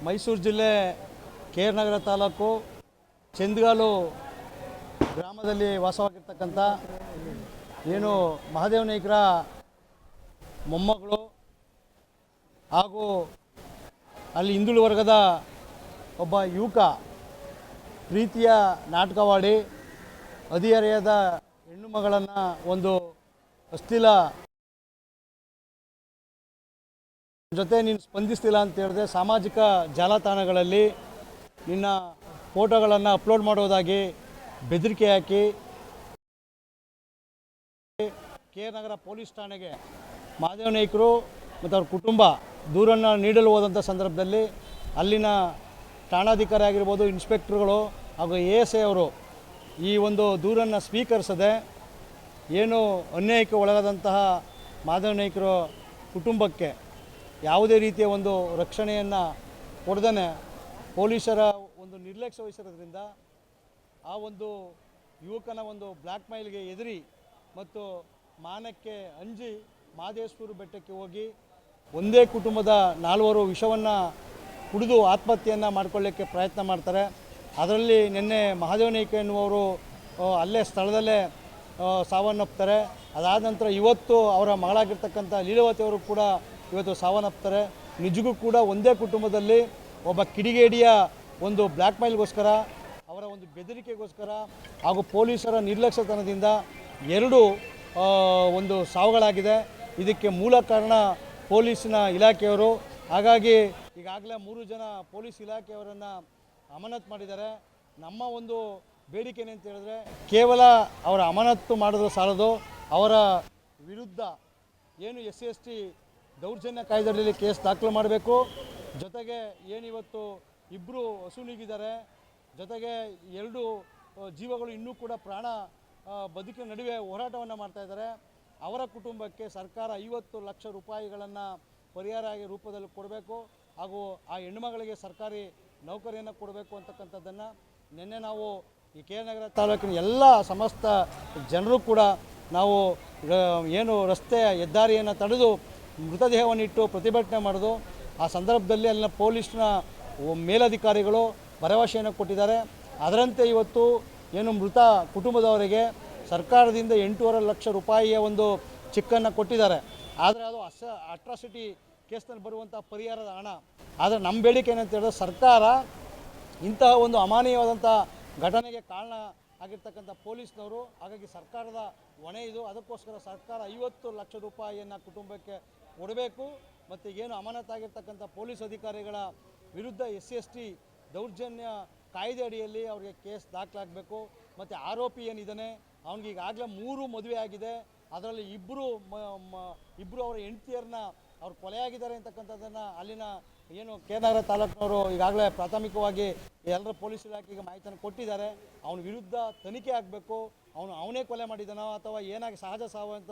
ಮೈಸೂರು ಜಿಲ್ಲೆ K R Nagar taluk Chandgalu ಗ್ರಾಮದಲ್ಲಿ ವಾಸವಾಗಿರ್ತಕ್ಕಂಥ ಏನು ಮಹಾದೇವ ನಾಯಕರ ಮೊಮ್ಮಗಳು ಹಾಗೂ ಅಲ್ಲಿ ಹಿಂದುಳು ವರ್ಗದ ಒಬ್ಬ ಯುವಕ ಪ್ರೀತಿಯ ನಾಟಕವಾಡಿ ಹದಿಹರೆಯದ ಹೆಣ್ಣು ಮಗಳನ್ನು ಒಂದು ಅಶ್ಲೀಲ ಜೊತೆ ನೀನು ಸ್ಪಂದಿಸ್ತಿಲ್ಲ ಅಂತ ಹೇಳಿದ್ರೆ ಸಾಮಾಜಿಕ ಜಾಲತಾಣಗಳಲ್ಲಿ ನಿನ್ನ ಫೋಟೋಗಳನ್ನು ಅಪ್ಲೋಡ್ ಮಾಡೋದಾಗಿ ಬೆದರಿಕೆ ಹಾಕಿ ಕೆ ನಗರ ಪೊಲೀಸ್ ಠಾಣೆಗೆ ಮಹಾದೇವ ನಾಯ್ಕರು ಮತ್ತು ಅವ್ರ ಕುಟುಂಬ ದೂರನ್ನು ನೀಡಲು ಹೋದಂಥ ಸಂದರ್ಭದಲ್ಲಿ ಅಲ್ಲಿನ ಠಾಣಾಧಿಕಾರಿ ಆಗಿರ್ಬೋದು ಇನ್ಸ್ಪೆಕ್ಟ್ರುಗಳು ಹಾಗೂ ಎ ಎಸ್ ಐ ಅವರು ಈ ಒಂದು ದೂರನ್ನು ಸ್ವೀಕರಿಸದೆ ಏನು ಅನ್ಯಾಯಕ್ಕೆ ಒಳಗಾದಂತಹ ಮಾಧವ ನಾಯ್ಕರು ಕುಟುಂಬಕ್ಕೆ ಯಾವುದೇ ರೀತಿಯ ಒಂದು ರಕ್ಷಣೆಯನ್ನು ಕೊಡದೇ ಪೊಲೀಸರ ಒಂದು ನಿರ್ಲಕ್ಷ್ಯ ವಹಿಸಿರೋದ್ರಿಂದ ಆ ಒಂದು ಯುವಕನ ಒಂದು ಬ್ಲ್ಯಾಕ್ ಮೈಲ್ಗೆ ಎದುರಿ ಮತ್ತು ಮಾನಕ್ಕೆ ಅಂಜಿ ಮಾದೇಶ್ವರ ಬೆಟ್ಟಕ್ಕೆ ಹೋಗಿ ಒಂದೇ ಕುಟುಂಬದ ನಾಲ್ವರು ವಿಷವನ್ನು ಕುಡಿದು ಆತ್ಮಹತ್ಯೆಯನ್ನು ಮಾಡಿಕೊಳ್ಳಕ್ಕೆ ಪ್ರಯತ್ನ ಮಾಡ್ತಾರೆ. ಅದರಲ್ಲಿ ನಿನ್ನೆ ಮಹಾದೇವ ನಾಯ್ಕ ಎನ್ನುವರು ಅಲ್ಲೇ ಸ್ಥಳದಲ್ಲೇ ಸಾವನ್ನಪ್ತಾರೆ ಅದಾದ ನಂತರ ಇವತ್ತು ಅವರ ಮಗಳಾಗಿರ್ತಕ್ಕಂಥ ಲೀಲಾವತಿ ಅವರು ಕೂಡ ಇವತ್ತು ಸಾವನ್ನಪ್ತಾರೆ. ನಿಜಕ್ಕೂ ಕೂಡ ಒಂದೇ ಕುಟುಂಬದಲ್ಲಿ ಒಬ್ಬ ಕಿಡಿಗೇಡಿಯ ಒಂದು ಬ್ಲ್ಯಾಕ್ ಮೈಲ್ಗೋಸ್ಕರ ಅವರ ಒಂದು ಬೆದರಿಕೆಗೋಸ್ಕರ ಹಾಗೂ ಪೊಲೀಸರ ನಿರ್ಲಕ್ಷ್ಯತನದಿಂದ ಎರಡು ಒಂದು ಸಾವುಗಳಾಗಿದೆ. ಇದಕ್ಕೆ ಮೂಲ ಕಾರಣ ಪೊಲೀಸಿನ ಇಲಾಖೆಯವರು. ಹಾಗಾಗಿ ಈಗಾಗಲೇ ಮೂರು ಜನ ಪೊಲೀಸ್ ಇಲಾಖೆಯವರನ್ನು ಅಮಾನತ್ ಮಾಡಿದ್ದಾರೆ. ನಮ್ಮ ಒಂದು ಬೇಡಿಕೆ ಏನಂತ ಹೇಳಿದ್ರೆ ಕೇವಲ ಅವರ ಅಮಾನತ್ತು ಮಾಡಿದ್ರೆ ಸಾಲದು. ಅವರ ವಿರುದ್ಧ ಏನು ಎಸ್ ಸಿ, ಎಸ್ ಟಿ ದೌರ್ಜನ್ಯ ಕಾಯ್ದೆಯಲ್ಲಿ ಕೇಸ್ ದಾಖಲು ಮಾಡಬೇಕು. ಜೊತೆಗೆ ಏನಿವತ್ತು ಇಬ್ಬರು ವಸೂಲಿಗಿದ್ದಾರೆ. ಜೊತೆಗೆ ಎರಡು ಜೀವಗಳು ಇನ್ನೂ ಕೂಡ ಪ್ರಾಣ ಬದುಕಿನ ನಡುವೆ ಹೋರಾಟವನ್ನು ಮಾಡ್ತಾ ಇದ್ದಾರೆ. ಅವರ ಕುಟುಂಬಕ್ಕೆ ಸರ್ಕಾರ ಐವತ್ತು ಲಕ್ಷ ರೂಪಾಯಿಗಳನ್ನು ಪರಿಹಾರ ರೂಪದಲ್ಲಿ ಕೊಡಬೇಕು. ಹಾಗೂ ಆ ಹೆಣ್ಣುಮಗಳಿಗೆ ಸರ್ಕಾರಿ ನೌಕರಿಯನ್ನು ಕೊಡಬೇಕು ಅಂತಕ್ಕಂಥದ್ದನ್ನು ನಿನ್ನೆ ನಾವು ಈ ಕೆ ನಗರ ತಾಲೂಕಿನ ಎಲ್ಲ ಸಮಸ್ತ ಜನರು ಕೂಡ ನಾವು ಏನು ರಸ್ತೆ ಹೆದ್ದಾರಿಯನ್ನು ತಡೆದು ಮೃತದೇಹವನ್ನಿಟ್ಟು ಪ್ರತಿಭಟನೆ ಮಾಡೋದು, ಆ ಸಂದರ್ಭದಲ್ಲಿ ಅಲ್ಲಿನ ಪೊಲೀಸ್ನ ಮೇಲಧಿಕಾರಿಗಳು ಭರವಸೆಯನ್ನು ಕೊಟ್ಟಿದ್ದಾರೆ. ಅದರಂತೆ ಇವತ್ತು ಏನು ಮೃತ ಕುಟುಂಬದವರಿಗೆ ಸರ್ಕಾರದಿಂದ ಎಂಟೂವರೆ ಲಕ್ಷ ರೂಪಾಯಿಯ ಒಂದು ಚೆಕ್ಕನ್ನು ಕೊಟ್ಟಿದ್ದಾರೆ. ಆದರೆ ಅದು ಅಸ, ಅಟ್ರಾಸಿಟಿ ಕೇಸ್ನಲ್ಲಿ ಬರುವಂಥ ಪರಿಹಾರದ ಹಣ. ಆದರೆ ನಮ್ಮ ಬೇಡಿಕೆ ಏನಂತ ಹೇಳಿದ್ರೆ ಸರ್ಕಾರ ಇಂತಹ ಒಂದು ಅಮಾನೀಯವಾದಂಥ ಘಟನೆಗೆ ಕಾರಣ ಆಗಿರ್ತಕ್ಕಂಥ ಪೊಲೀಸ್ನವರು, ಹಾಗಾಗಿ ಸರ್ಕಾರದ ಹೊಣೆ ಇದು. ಅದಕ್ಕೋಸ್ಕರ ಸರ್ಕಾರ ಐವತ್ತು ಲಕ್ಷ ರೂಪಾಯಿಯನ್ನು ಕುಟುಂಬಕ್ಕೆ ಕೊಡಬೇಕು. ಮತ್ತು ಏನು ಅಮಾನತಾಗಿರ್ತಕ್ಕಂಥ ಪೊಲೀಸ್ ಅಧಿಕಾರಿಗಳ ವಿರುದ್ಧ ಎಸ್ ಸಿ ಎಸ್ ಟಿ ದೌರ್ಜನ್ಯ ಕಾಯ್ದೆ ಅಡಿಯಲ್ಲಿ ಅವ್ರಿಗೆ ಕೇಸ್ ದಾಖಲಾಗಬೇಕು. ಮತ್ತು ಆರೋಪಿ ಏನಿದ್ದಾನೆ ಅವನಿಗೆ ಈಗಾಗಲೇ ಮೂರು ಮದುವೆ ಆಗಿದೆ. ಅದರಲ್ಲಿ ಇಬ್ಬರು ಇಬ್ಬರು ಅವರ ಹೆಂಡತಿಯರನ್ನ ಅವ್ರು ಕೊಲೆಯಾಗಿದ್ದಾರೆ ಅಂತಕ್ಕಂಥದ್ದನ್ನು ಅಲ್ಲಿನ ಏನು ಕೇದಾರ ತಾಲೂಕಿನವರು ಈಗಾಗಲೇ ಪ್ರಾಥಮಿಕವಾಗಿ ಎಲ್ಲರ ಪೊಲೀಸ್ ಇಲಾಖೆಗೆ ಮಾಹಿತಿಯನ್ನು ಕೊಟ್ಟಿದ್ದಾರೆ. ಅವನ ವಿರುದ್ಧ ತನಿಖೆ ಆಗಬೇಕು. ಅವನು ಅವನೇ ಕೊಲೆ ಮಾಡಿದ್ದಾನೋ ಅಥವಾ ಏನಾಗಿ ಸಹಜ ಸಾವು ಅಂತ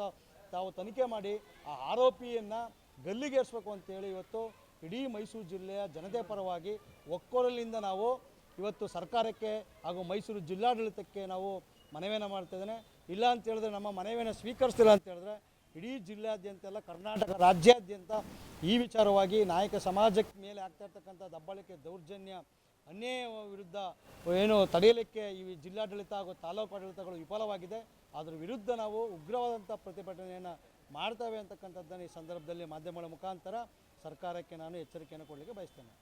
ತಾವು ತನಿಖೆ ಮಾಡಿ ಆ ಆರೋಪಿಯನ್ನು ಗಲ್ಲಿಗೇರಿಸ್ಬೇಕು ಅಂತೇಳಿ ಇವತ್ತು ಇಡೀ ಮೈಸೂರು ಜಿಲ್ಲೆಯ ಜನತೆ ಪರವಾಗಿ ಒಕ್ಕೊರಲಿಂದ ನಾವು ಇವತ್ತು ಸರ್ಕಾರಕ್ಕೆ ಹಾಗೂ ಮೈಸೂರು ಜಿಲ್ಲಾಡಳಿತಕ್ಕೆ ನಾವು ಮನವಿಯನ್ನು ಮಾಡ್ತಿದ್ದೇನೆ ಇಲ್ಲ ಅಂತ ಹೇಳಿದ್ರೆ ನಮ್ಮ ಮನವಿಯನ್ನು ಸ್ವೀಕರಿಸ್ತಿಲ್ಲ ಅಂತ ಹೇಳಿದ್ರೆ ಇಡೀ ಜಿಲ್ಲೆಯಾದ್ಯಂತ ಎಲ್ಲ ಕರ್ನಾಟಕ ರಾಜ್ಯಾದ್ಯಂತ ಈ ವಿಚಾರವಾಗಿ ನಾಯಕ ಸಮಾಜಕ್ಕೆ ಮೇಲೆ ಆಗ್ತಾ ಇರ್ತಕ್ಕಂಥ ದಬ್ಬಾಳಿಕೆ ದೌರ್ಜನ್ಯ ಅನ್ಯಾಯ ವಿರುದ್ಧ ಏನು ತಡೆಯಲಿಕ್ಕೆ ಈ ಜಿಲ್ಲಾಡಳಿತ ಹಾಗೂ ತಾಲೂಕು ಆಡಳಿತಗಳು ವಿಫಲವಾಗಿದೆ. ಅದರ ವಿರುದ್ಧ ನಾವು ಉಗ್ರವಾದಂಥ ಪ್ರತಿಭಟನೆಯನ್ನು ಮಾಡ್ತೇವೆ ಅಂತಕ್ಕಂಥದ್ದನ್ನು ಈ ಸಂದರ್ಭದಲ್ಲಿ ಮಾಧ್ಯಮಗಳ ಮುಖಾಂತರ ಸರ್ಕಾರಕ್ಕೆ ನಾನು ಎಚ್ಚರಿಕೆಯನ್ನು ಕೊಡಲಿಕ್ಕೆ ಬಯಸ್ತೇನೆ.